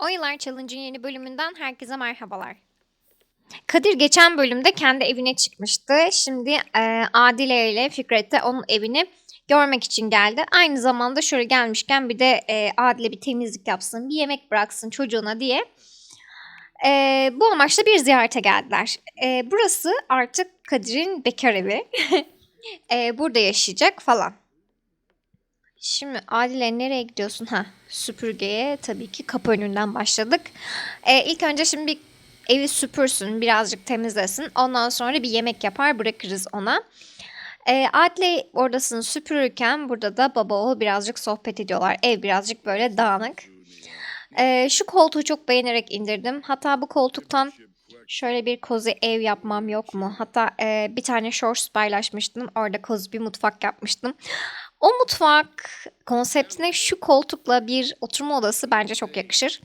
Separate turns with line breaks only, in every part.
Oyunlar Challenge'ın yeni bölümünden herkese merhabalar. Kadir geçen bölümde kendi evine çıkmıştı. Şimdi e, Adile ile Fikret de onun evini görmek için geldi. Aynı zamanda şöyle gelmişken bir de e, Adile bir temizlik yapsın, bir yemek bıraksın çocuğuna diye. E, bu amaçla bir ziyarete geldiler. E, burası artık Kadir'in bekar evi. E, burada yaşayacak falan. Şimdi Adile nereye gidiyorsun? Ha, süpürgeye tabii ki kapı önünden başladık. Ee, ilk önce şimdi bir evi süpürsün, birazcık temizlesin. Ondan sonra bir yemek yapar bırakırız ona. Ee, Adile oradasını süpürürken burada da baba oğul birazcık sohbet ediyorlar. Ev birazcık böyle dağınık. Ee, şu koltuğu çok beğenerek indirdim. Hatta bu koltuktan şöyle bir kozi ev yapmam yok mu? Hatta e, bir tane shorts paylaşmıştım. Orada kozi bir mutfak yapmıştım. O mutfak konseptine şu koltukla bir oturma odası bence çok yakışır.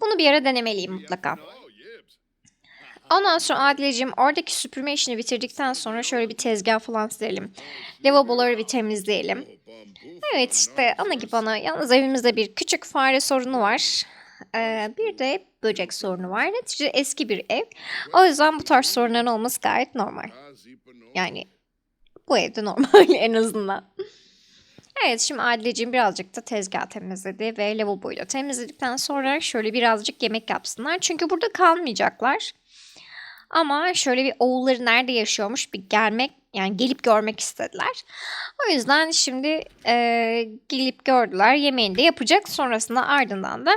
Bunu bir ara denemeliyim mutlaka. Ondan sonra Adileciğim oradaki süpürme işini bitirdikten sonra şöyle bir tezgah falan silelim. Lavaboları bir temizleyelim. Evet işte ana gibi ana. Yalnız evimizde bir küçük fare sorunu var. Ee, bir de böcek sorunu var. Neticede eski bir ev. O yüzden bu tarz sorunların olması gayet normal. Yani bu evde normal en azından. Evet şimdi Adileciğim birazcık da tezgah temizledi ve lavaboyu da temizledikten sonra şöyle birazcık yemek yapsınlar. Çünkü burada kalmayacaklar. Ama şöyle bir oğulları nerede yaşıyormuş bir gelmek yani gelip görmek istediler. O yüzden şimdi e, gelip gördüler yemeğini de yapacak. Sonrasında ardından da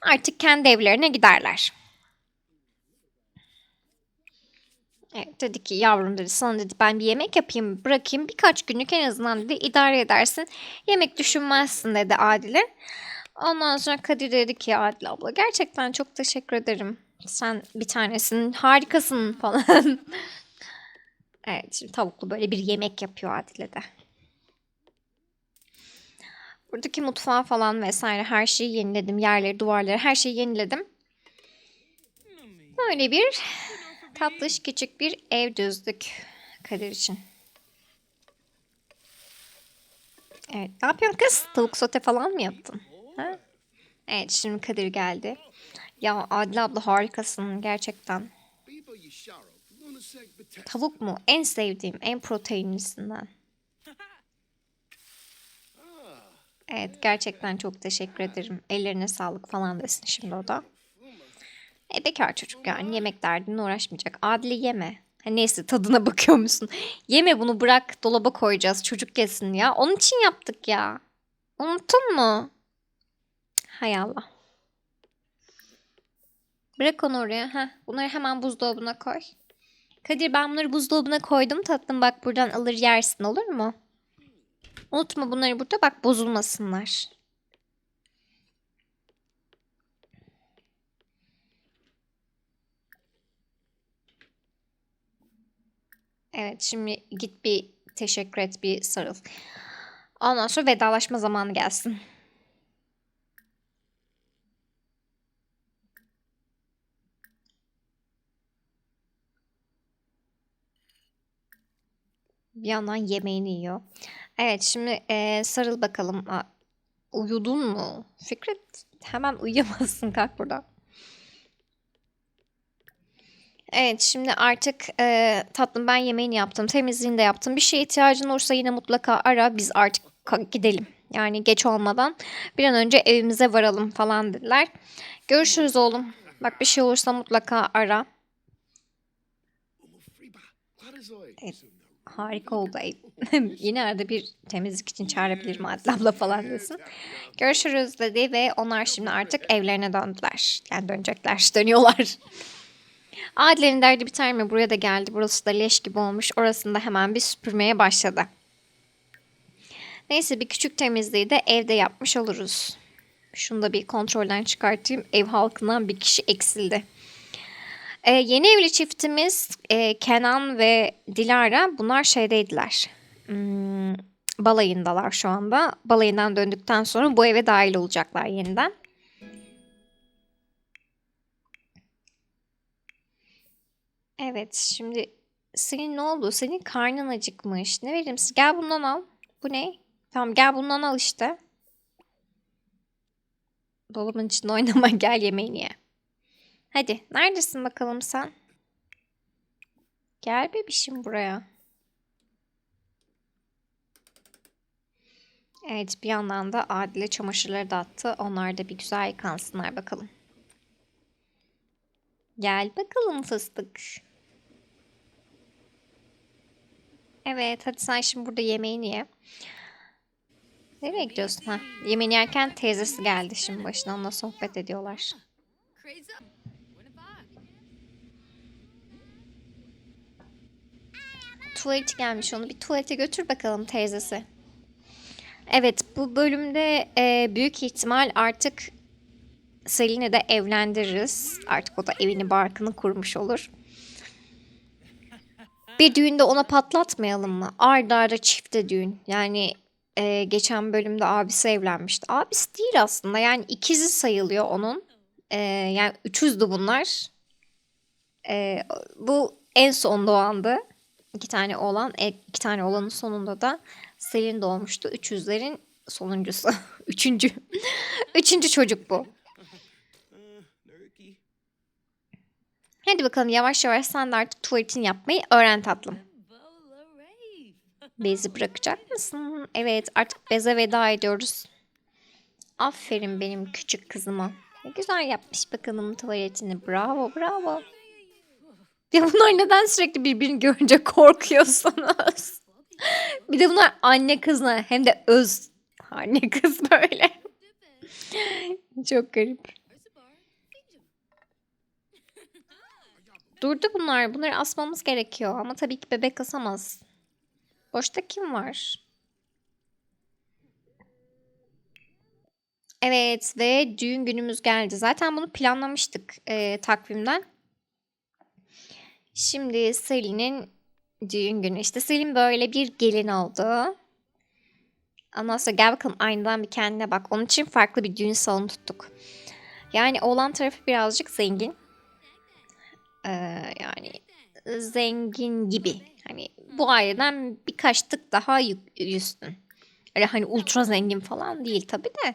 artık kendi evlerine giderler. Evet dedi ki yavrum dedi sana dedi ben bir yemek yapayım bırakayım birkaç günlük en azından dedi idare edersin. Yemek düşünmezsin dedi Adile. Ondan sonra Kadir dedi ki Adile abla gerçekten çok teşekkür ederim. Sen bir tanesin harikasın falan. evet şimdi tavuklu böyle bir yemek yapıyor Adile de. Buradaki mutfağı falan vesaire her şeyi yeniledim. Yerleri, duvarları her şeyi yeniledim. Böyle bir tatlış küçük bir ev düzdük Kadir için. Evet. Ne yapıyorsun kız? Tavuk sote falan mı yaptın? Ha? Evet şimdi Kadir geldi. Ya Adile abla harikasın gerçekten. Tavuk mu? En sevdiğim, en proteinlisinden. Evet gerçekten çok teşekkür ederim. Ellerine sağlık falan desin şimdi o da. E bekar çocuk yani yemek derdine uğraşmayacak. Adile yeme. Ha, neyse tadına bakıyor musun? Yeme bunu bırak dolaba koyacağız çocuk yesin ya. Onun için yaptık ya. Unuttun mu? Hay Allah. Bırak onu oraya. Heh, bunları hemen buzdolabına koy. Kadir ben bunları buzdolabına koydum tatlım. Bak buradan alır yersin olur mu? Unutma bunları burada bak bozulmasınlar. Evet şimdi git bir teşekkür et bir sarıl. Ondan sonra vedalaşma zamanı gelsin. Bir yandan yemeğini yiyor. Evet şimdi eee, sarıl bakalım. Aa, uyudun mu? Fikret hemen uyuyamazsın kalk buradan. Evet şimdi artık eee, tatlım ben yemeğini yaptım. Temizliğini de yaptım. Bir şeye ihtiyacın olursa yine mutlaka ara. Biz artık gidelim. Yani geç olmadan bir an önce evimize varalım falan dediler. Görüşürüz oğlum. Bak bir şey olursa mutlaka ara. Evet, harika oldu ev. Yine arada bir temizlik için çağırabilirim Adil abla falan desin. Görüşürüz dedi ve onlar şimdi artık evlerine döndüler. Yani dönecekler, dönüyorlar. Adile'nin derdi biter mi? Buraya da geldi. Burası da leş gibi olmuş. Orasını da hemen bir süpürmeye başladı. Neyse bir küçük temizliği de evde yapmış oluruz. Şunu da bir kontrolden çıkartayım. Ev halkından bir kişi eksildi. Ee, yeni evli çiftimiz e, Kenan ve Dilara bunlar şeydeydiler. Hmm, balayındalar şu anda. Balayından döndükten sonra bu eve dahil olacaklar yeniden. Evet şimdi senin ne oldu? Senin karnın acıkmış. Ne vereyim size? Gel bundan al. Bu ne? Tamam gel bundan al işte. Dolabın içinde oynama gel yemeğini ye. Hadi neredesin bakalım sen? Gel bebişim buraya. Evet bir yandan da Adile çamaşırları da attı. Onlar da bir güzel yıkansınlar bakalım. Gel bakalım fıstık. Evet hadi sen şimdi burada yemeğini ye. Nereye gidiyorsun ha? Yemeğini yerken teyzesi geldi şimdi başına onunla sohbet ediyorlar. Tuvaleti gelmiş onu bir tuvalete götür bakalım teyzesi. Evet bu bölümde e, büyük ihtimal artık Selin'i de evlendiririz. Artık o da evini barkını kurmuş olur. Bir düğünde ona patlatmayalım mı? Arda arda çifte düğün. Yani e, geçen bölümde abisi evlenmişti. Abisi değil aslında yani ikizi sayılıyor onun. E, yani üçüzdü bunlar. E, bu en son doğandı. İki tane oğlan, e, iki tane oğlanın sonunda da Selin doğmuştu. Üçüzlerin sonuncusu. Üçüncü. Üçüncü çocuk bu. Hadi bakalım yavaş yavaş sen de artık tuvaletini yapmayı öğren tatlım. Bezi bırakacak mısın? Evet artık beze veda ediyoruz. Aferin benim küçük kızıma. Ne güzel yapmış bakalım tuvaletini. Bravo bravo. Ya bunlar neden sürekli birbirini görünce korkuyorsunuz? Bir de bunlar anne kızla hem de öz anne kız böyle. Çok garip. Durdu bunlar. Bunları asmamız gerekiyor. Ama tabii ki bebek asamaz. Boşta kim var? Evet ve düğün günümüz geldi. Zaten bunu planlamıştık e, takvimden. Şimdi Selin'in düğün günü. İşte Selin böyle bir gelin oldu. Ondan sonra gel bakalım aynadan bir kendine bak. Onun için farklı bir düğün salonu tuttuk. Yani oğlan tarafı birazcık zengin. Ee, yani zengin gibi. Hani bu aileden birkaç tık daha üstün. Öyle hani ultra zengin falan değil tabii de.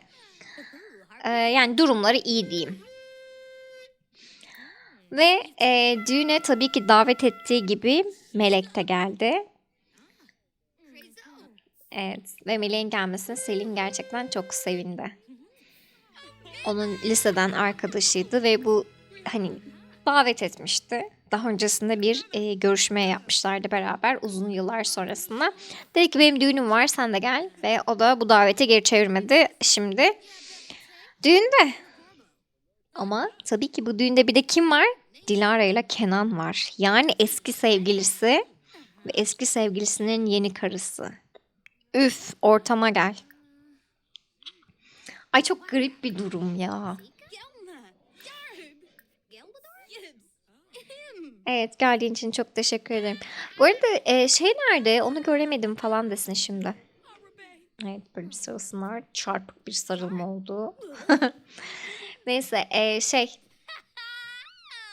Ee, yani durumları iyi diyeyim. Ve e, düğüne tabii ki davet ettiği gibi Melek de geldi. Evet ve Melek'in gelmesine Selin gerçekten çok sevindi. Onun liseden arkadaşıydı ve bu hani davet etmişti. Daha öncesinde bir e, görüşme yapmışlardı beraber uzun yıllar sonrasında. Dedi ki benim düğünüm var sen de gel ve o da bu davete geri çevirmedi şimdi. Düğünde. Ama tabii ki bu düğünde bir de kim var? Dilara ile Kenan var. Yani eski sevgilisi ve eski sevgilisinin yeni karısı. Üf ortama gel. Ay çok garip bir durum ya. Evet geldiğin için çok teşekkür ederim. Bu arada e, şey nerede onu göremedim falan desin şimdi. Evet böyle bir sarılsınlar. Çarpık bir sarılma oldu. Neyse e, şey.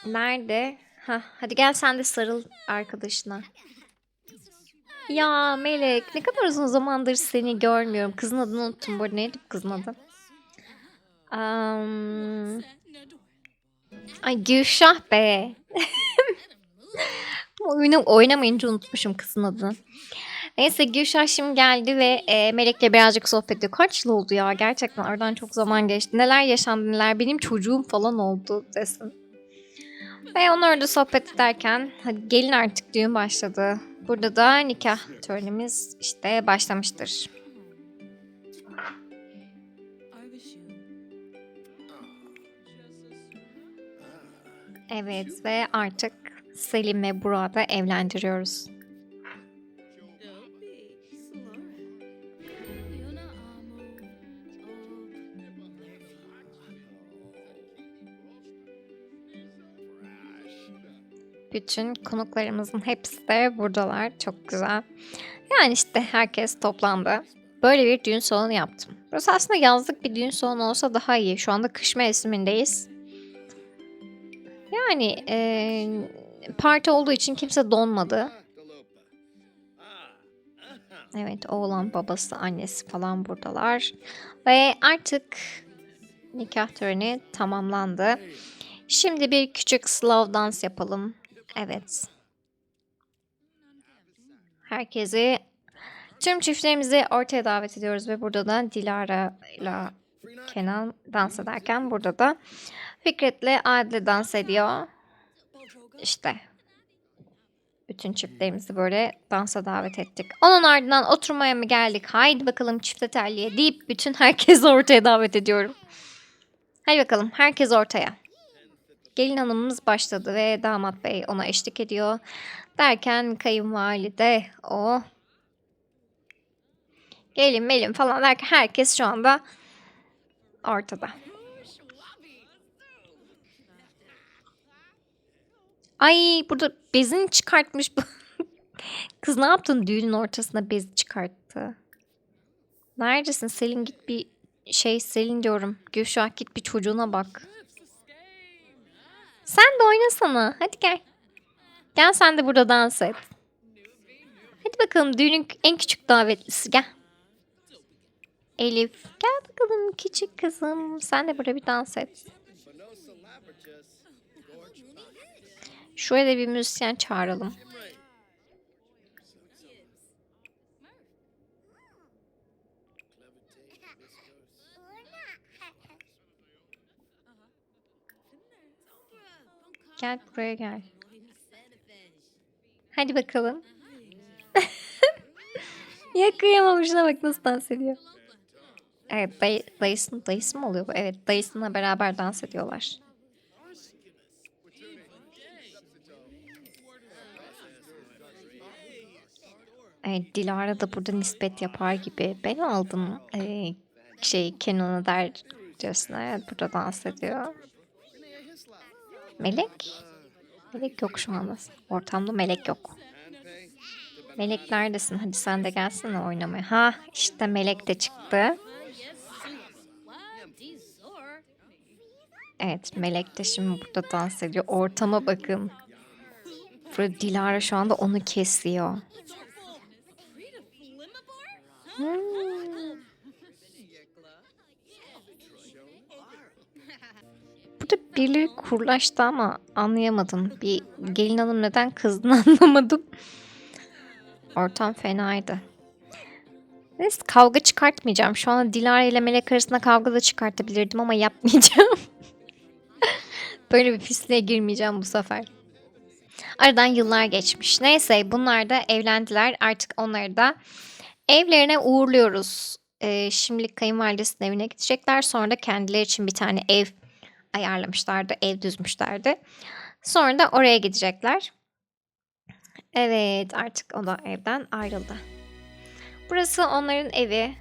Nerede? Ha, hadi gel sen de sarıl arkadaşına. Ya Melek ne kadar uzun zamandır seni görmüyorum. Kızın adını unuttum. Bu arada neydi kızın adı? Am, ay Gülşah be. Oyunu oynamayınca unutmuşum kızın adını. Neyse Gülşah şimdi geldi ve e, Melek'le birazcık sohbet ediyor. Kaç yıl oldu ya gerçekten aradan çok zaman geçti. Neler yaşandı neler benim çocuğum falan oldu desin. Ve onlar orada sohbet ederken hadi gelin artık düğün başladı. Burada da nikah törenimiz işte başlamıştır. Evet ve artık Selim ve Burak'ı da evlendiriyoruz. Bütün konuklarımızın hepsi de buradalar. Çok güzel. Yani işte herkes toplandı. Böyle bir düğün salonu yaptım. Burası aslında yazlık bir düğün salonu olsa daha iyi. Şu anda kış mevsimindeyiz. Yani eee, parti olduğu için kimse donmadı. Evet oğlan babası annesi falan buradalar. Ve artık nikah töreni tamamlandı. Şimdi bir küçük slow dans yapalım. Evet. Herkesi tüm çiftlerimizi ortaya davet ediyoruz ve burada da Dilara ile Kenan dans ederken burada da Fikret'le Adile dans ediyor. İşte bütün çiftlerimizi böyle dansa davet ettik. Onun ardından oturmaya mı geldik? Haydi bakalım çifte terliğe deyip bütün herkesi ortaya davet ediyorum. Hadi bakalım herkes ortaya. Gelin hanımımız başladı ve damat bey ona eşlik ediyor. Derken kayınvalide o gelin melin falan derken herkes şu anda ortada. Ay burada bezini çıkartmış. Kız ne yaptın düğünün ortasında bez çıkarttı. Neredesin Selin git bir şey Selin diyorum. Gülşah git bir çocuğuna bak. Sen de oynasana. Hadi gel. Gel sen de burada dans et. Hadi bakalım düğünün en küçük davetlisi gel. Elif gel bakalım küçük kızım. Sen de burada bir dans et. Şuraya da bir müzisyen çağıralım. Gel buraya gel. Hadi bakalım. ya kıyamam şuna bak nasıl dans ediyor. Evet dayı, dayısının dayısı mı oluyor bu? Evet dayısıyla beraber dans ediyorlar. Evet, Dilara da burada nispet yapar gibi. Ben aldım e, şey Kenan'ı dercesine. Evet, burada dans ediyor. Melek? Melek yok şu anda. Ortamda melek yok. Melek neredesin? Hadi sen de gelsene oynamaya. Ha işte melek de çıktı. Evet melek de şimdi burada dans ediyor. Ortama bakın. Burada Dilara şu anda onu kesiyor. Hmm. Burada birileri kurlaştı ama anlayamadım. Bir gelin hanım neden kızdığını anlamadım. Ortam fenaydı. Neyse kavga çıkartmayacağım. Şu an Dilara ile Melek arasında kavga da çıkartabilirdim ama yapmayacağım. Böyle bir pisliğe girmeyeceğim bu sefer. Aradan yıllar geçmiş. Neyse bunlar da evlendiler. Artık onları da evlerine uğurluyoruz. Ee, şimdilik kayınvalidesinin evine gidecekler. Sonra da kendileri için bir tane ev ayarlamışlardı. Ev düzmüşlerdi. Sonra da oraya gidecekler. Evet artık o da evden ayrıldı. Burası onların evi.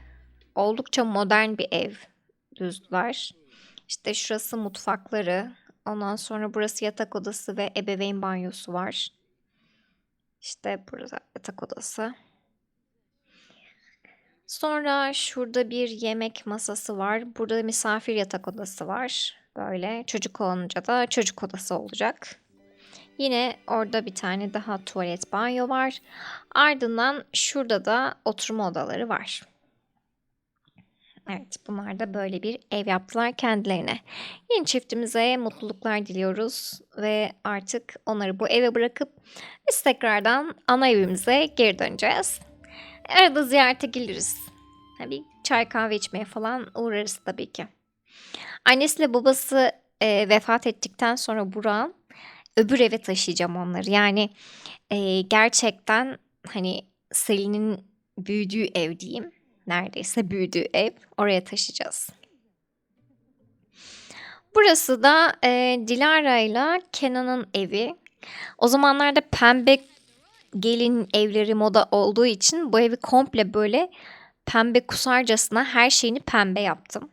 Oldukça modern bir ev düzdüler. İşte şurası mutfakları. Ondan sonra burası yatak odası ve ebeveyn banyosu var. İşte burada yatak odası. Sonra şurada bir yemek masası var. Burada misafir yatak odası var. Böyle çocuk olunca da çocuk odası olacak. Yine orada bir tane daha tuvalet banyo var. Ardından şurada da oturma odaları var. Evet bunlar da böyle bir ev yaptılar kendilerine. Yeni çiftimize mutluluklar diliyoruz ve artık onları bu eve bırakıp biz tekrardan ana evimize geri döneceğiz. Arada ziyarete geliriz. Tabii çay kahve içmeye falan uğrarız tabii ki. Annesiyle babası e, vefat ettikten sonra Burak'ın öbür eve taşıyacağım onları. Yani e, gerçekten hani Selin'in büyüdüğü ev diyeyim. Neredeyse büyüdüğü ev. Oraya taşıyacağız. Burası da e, Dilara ile Kenan'ın evi. O zamanlarda pembe gelin evleri moda olduğu için bu evi komple böyle pembe kusarcasına her şeyini pembe yaptım.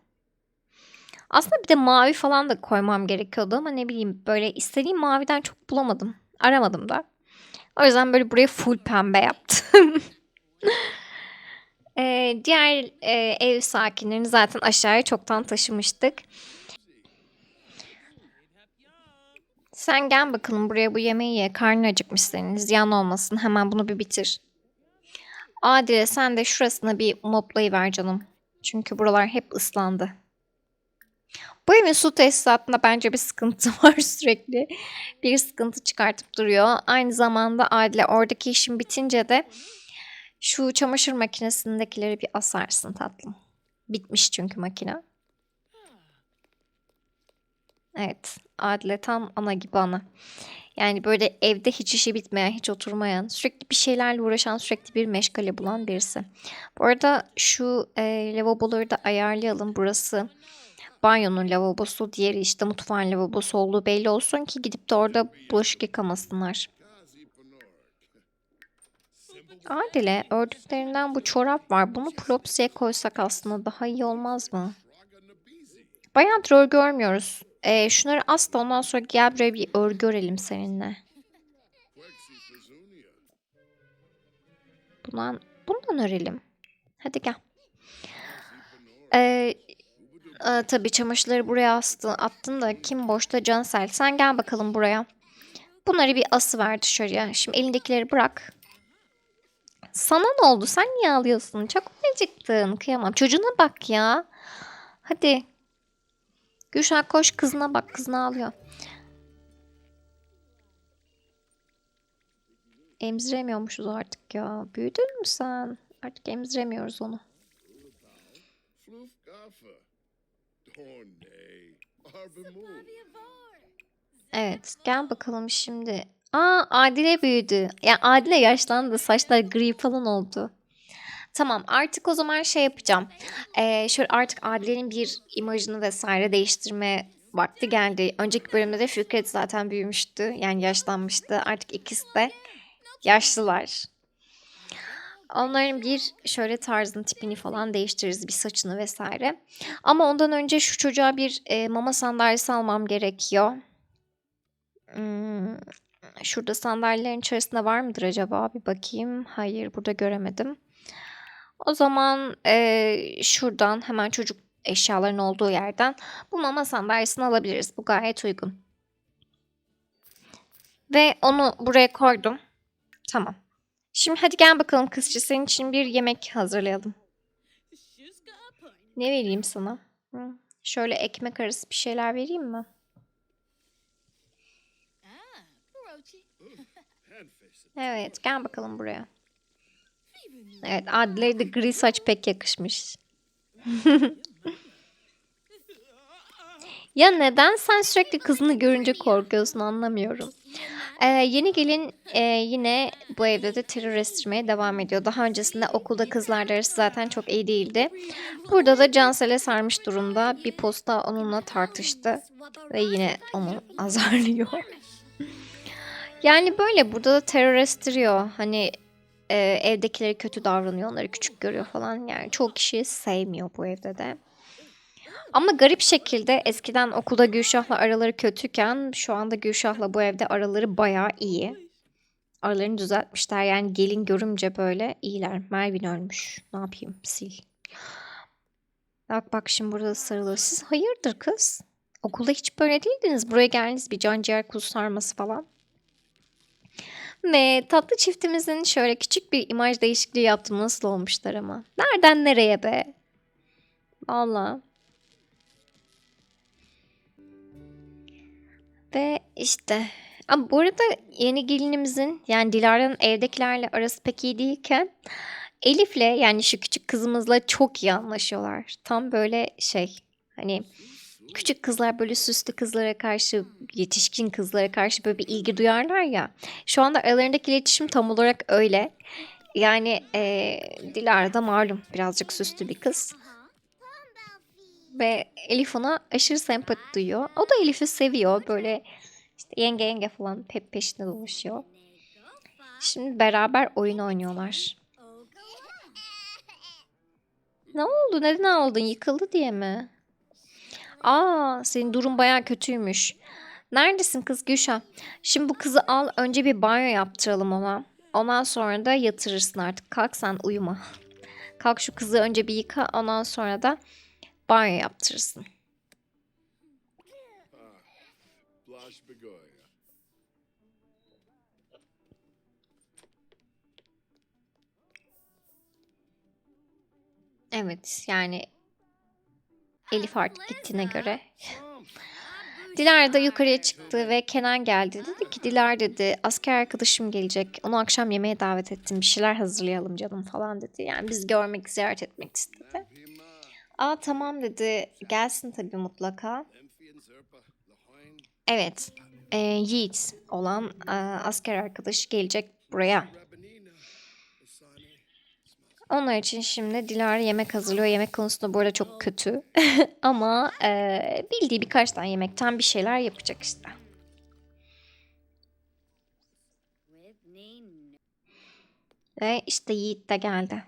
Aslında bir de mavi falan da koymam gerekiyordu ama ne bileyim böyle istediğim maviden çok bulamadım. Aramadım da. O yüzden böyle buraya full pembe yaptım. Ee, diğer e, ev sakinlerini zaten aşağıya çoktan taşımıştık. Sen gel bakalım buraya bu yemeği ye. Karnın acıkmış senin. Ziyan olmasın. Hemen bunu bir bitir. Adile sen de şurasına bir moplayıver canım. Çünkü buralar hep ıslandı. Bu evin su tesisatında bence bir sıkıntı var sürekli. Bir sıkıntı çıkartıp duruyor. Aynı zamanda Adile oradaki işin bitince de şu çamaşır makinesindekileri bir asarsın tatlım. Bitmiş çünkü makine. Evet. Adile tam ana gibi ana. Yani böyle evde hiç işi bitmeyen, hiç oturmayan, sürekli bir şeylerle uğraşan, sürekli bir meşgale bulan birisi. Bu arada şu e, lavaboları da ayarlayalım. Burası banyonun lavabosu, diğeri işte mutfağın lavabosu olduğu belli olsun ki gidip de orada bulaşık yıkamasınlar. Adile ördüklerinden bu çorap var. Bunu Plopsi'ye koysak aslında daha iyi olmaz mı? Bayağıdır örgü örmüyoruz. Ee, şunları as da ondan sonra gel buraya bir örgü örelim seninle. Bundan, bundan örelim. Hadi gel. Ee, e, tabii çamaşırları buraya astı, attın da kim boşta Cansel. Sen gel bakalım buraya. Bunları bir ası ver dışarıya. Şimdi elindekileri bırak. Sana ne oldu? Sen niye ağlıyorsun? Çok mu acıktın? Kıyamam. Çocuğuna bak ya. Hadi. Gülşah koş kızına bak. Kızına ağlıyor. Emziremiyormuşuz artık ya. Büyüdün mü sen? Artık emziremiyoruz onu. Evet gel bakalım şimdi. Aa Adile büyüdü. Ya Adile yaşlandı. Saçlar gri falan oldu. Tamam artık o zaman şey yapacağım. Ee, şöyle artık Adile'nin bir imajını vesaire değiştirme vakti geldi. Önceki bölümde de Fikret zaten büyümüştü. Yani yaşlanmıştı. Artık ikisi de yaşlılar. Onların bir şöyle tarzını tipini falan değiştiririz. Bir saçını vesaire. Ama ondan önce şu çocuğa bir e, mama sandalyesi almam gerekiyor. Hmm, şurada sandalyelerin içerisinde var mıdır acaba? Bir bakayım. Hayır burada göremedim. O zaman e, şuradan hemen çocuk eşyaların olduğu yerden bu mama sandalyesini alabiliriz. Bu gayet uygun. Ve onu buraya koydum. Tamam. Şimdi hadi gel bakalım kızcı senin için bir yemek hazırlayalım. Ne vereyim sana? Hı, Şöyle ekmek arası bir şeyler vereyim mi?
Ah.
Evet gel bakalım buraya. Evet Adile'ye de gri saç pek yakışmış. ya neden sen sürekli kızını görünce korkuyorsun anlamıyorum. Ee, yeni gelin e, yine bu evde de terör estirmeye devam ediyor. Daha öncesinde okulda kızlar arası zaten çok iyi değildi. Burada da Cansel'e sarmış durumda. Bir posta onunla tartıştı ve yine onu azarlıyor. Yani böyle burada da terör estiriyor. Hani e, evdekileri kötü davranıyor, onları küçük görüyor falan. Yani çoğu kişiyi sevmiyor bu evde de. Ama garip şekilde eskiden okulda Gülşah'la araları kötüken şu anda Gülşah'la bu evde araları bayağı iyi. Aralarını düzeltmişler. Yani gelin görünce böyle iyiler. Mervin ölmüş. Ne yapayım? Sil. Bak bak şimdi burada sarılıyor. Siz hayırdır kız? Okulda hiç böyle değildiniz. Buraya geldiniz bir can ciğer kuzu sarması falan. Ve tatlı çiftimizin şöyle küçük bir imaj değişikliği yaptım. Nasıl olmuşlar ama. Nereden nereye be? Valla. Ve işte. Ama bu arada yeni gelinimizin yani Dilara'nın evdekilerle arası pek iyi değilken Elif'le yani şu küçük kızımızla çok iyi anlaşıyorlar. Tam böyle şey hani küçük kızlar böyle süslü kızlara karşı yetişkin kızlara karşı böyle bir ilgi duyarlar ya. Şu anda aralarındaki iletişim tam olarak öyle. Yani eee Dilara da malum birazcık süslü bir kız. Ve Elif ona aşırı sempati duyuyor. O da Elif'i seviyor. Böyle işte yenge yenge falan hep peşinde dolaşıyor. Şimdi beraber oyun oynuyorlar. Ne oldu? Neden ağladın? Yıkıldı diye mi? Aa, senin durum bayağı kötüymüş. Neredesin kız Gülşah? Şimdi bu kızı al önce bir banyo yaptıralım ona. Ondan sonra da yatırırsın artık. Kalk sen uyuma. Kalk şu kızı önce bir yıka ondan sonra da banyo yaptırırsın. Evet yani Elif artık gittiğine göre Dilara da yukarıya çıktı ve Kenan geldi. Dedi ki Dilara dedi asker arkadaşım gelecek. Onu akşam yemeğe davet ettim. Bir şeyler hazırlayalım canım falan dedi. Yani biz görmek, ziyaret etmek istedi. Aa tamam dedi. Gelsin tabii mutlaka. Evet. e, Yiğit olan e, asker arkadaşı gelecek buraya. Onlar için şimdi Dilara yemek hazırlıyor. Yemek konusunda bu arada çok kötü. Ama e, bildiği birkaç tane yemekten bir şeyler yapacak işte. Ve işte Yiğit de geldi.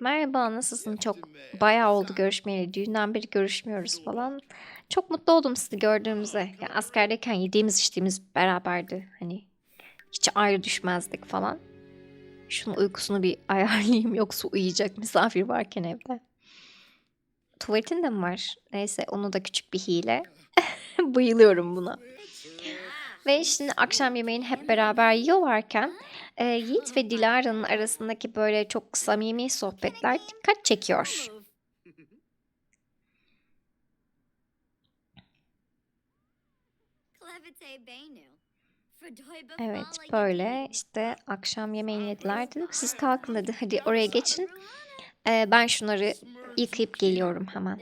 Merhaba nasılsın? Çok bayağı oldu görüşmeyeli. Düğünden beri görüşmüyoruz falan. Çok mutlu oldum sizi gördüğümüze. Ya askerdeyken yediğimiz içtiğimiz beraberdi. Hani hiç ayrı düşmezdik falan. Şunun uykusunu bir ayarlayayım yoksa uyuyacak misafir varken evde. Tuvaletin de mi var? Neyse onu da küçük bir hile. Bayılıyorum buna. Ve şimdi akşam yemeğini hep beraber yiyorlarken e, Yiğit ve Dilara'nın arasındaki böyle çok samimi sohbetler dikkat çekiyor. Evet böyle işte akşam yemeğini yediler dedik. Siz kalkın dedi. Hadi oraya geçin. E, ben şunları yıkayıp geliyorum hemen.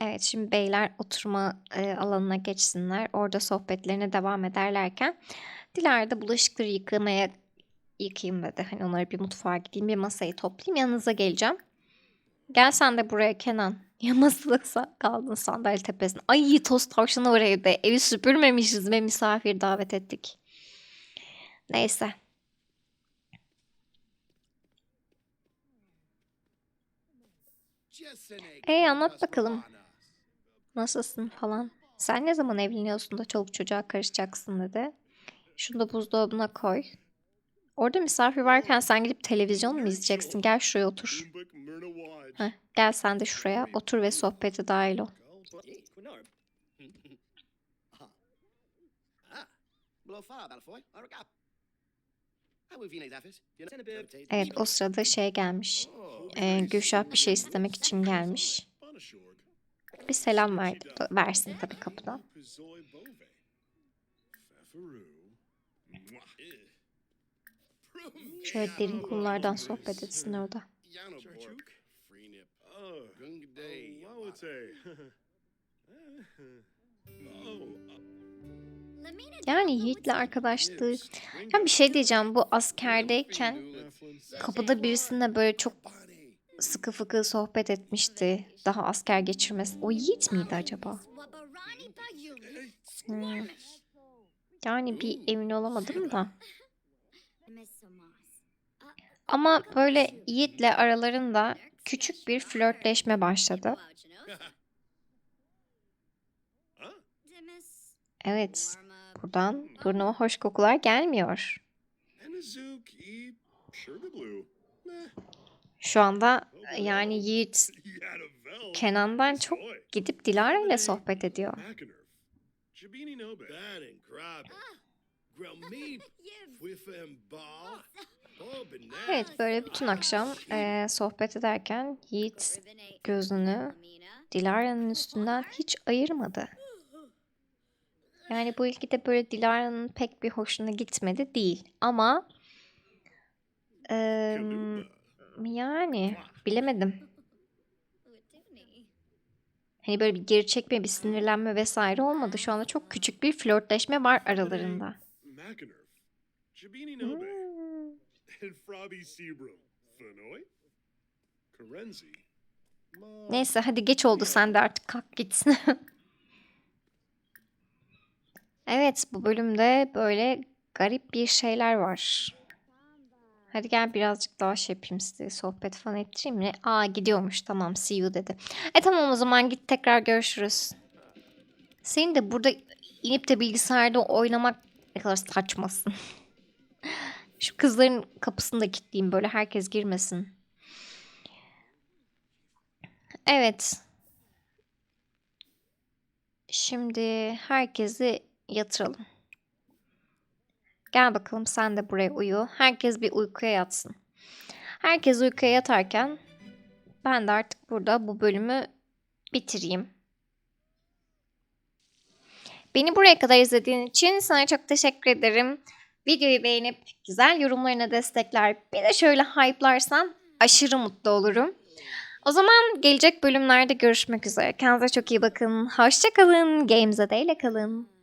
Evet şimdi beyler oturma e, alanına geçsinler. Orada sohbetlerine devam ederlerken Dilara da bulaşıkları yıkamaya yıkayayım dedi. Hani onları bir mutfağa gideyim bir masayı toplayayım yanınıza geleceğim. Gel sen de buraya Kenan. Ya kaldın sandalye tepesinde. Ay toz tavşanı var evde. Evi süpürmemişiz ve misafir davet ettik. Neyse. Ey anlat bakalım. Nasılsın falan. Sen ne zaman evleniyorsun da çoluk çocuğa karışacaksın dedi. Şunu da buzdolabına koy. Orada misafir varken sen gidip televizyon mu izleyeceksin? Gel şuraya otur. Heh, gel sen de şuraya otur ve sohbete dahil ol. Evet o sırada şey gelmiş. Ee, Gülşah bir şey istemek için gelmiş. Bir selam verdi. Versin tabii kapıdan. Şöyle derin konulardan sohbet etsin orada. Yani Yiğit'le arkadaşlığı... Ya bir şey diyeceğim bu askerdeyken kapıda birisine böyle çok sıkı fıkı sohbet etmişti. Daha asker geçirmesi. O Yiğit miydi acaba? Hmm. Yani bir emin olamadım da. Ama böyle Yiğit'le aralarında küçük bir flörtleşme başladı. Evet, buradan burnuma hoş kokular gelmiyor. Şu anda yani Yiğit Kenan'dan çok gidip Dilara ile sohbet ediyor. Evet, böyle bütün akşam eee, sohbet ederken Yiğit gözünü Dilara'nın üstünden hiç ayırmadı. Yani bu ilgide böyle Dilara'nın pek bir hoşuna gitmedi değil. Ama eee, yani bilemedim. Hani böyle bir geri çekme, bir sinirlenme vesaire olmadı. Şu anda çok küçük bir flörtleşme var aralarında. Hmm. Neyse hadi geç oldu sen de artık kalk gitsin. evet bu bölümde böyle garip bir şeyler var. Hadi gel birazcık daha şey yapayım size sohbet falan ettireyim mi? Aa gidiyormuş tamam see you dedi. E tamam o zaman git tekrar görüşürüz. Senin de burada inip de bilgisayarda oynamak ne kadar saçmasın. Şu kızların kapısını da kilitleyeyim böyle herkes girmesin. Evet. Şimdi herkesi yatıralım. Gel bakalım sen de buraya uyu. Herkes bir uykuya yatsın. Herkes uykuya yatarken ben de artık burada bu bölümü bitireyim. Beni buraya kadar izlediğin için sana çok teşekkür ederim. Videoyu beğenip güzel yorumlarına destekler, bir de şöyle hype'larsan aşırı mutlu olurum. O zaman gelecek bölümlerde görüşmek üzere. Kendinize çok iyi bakın. Hoşçakalın. Games'e de ile kalın.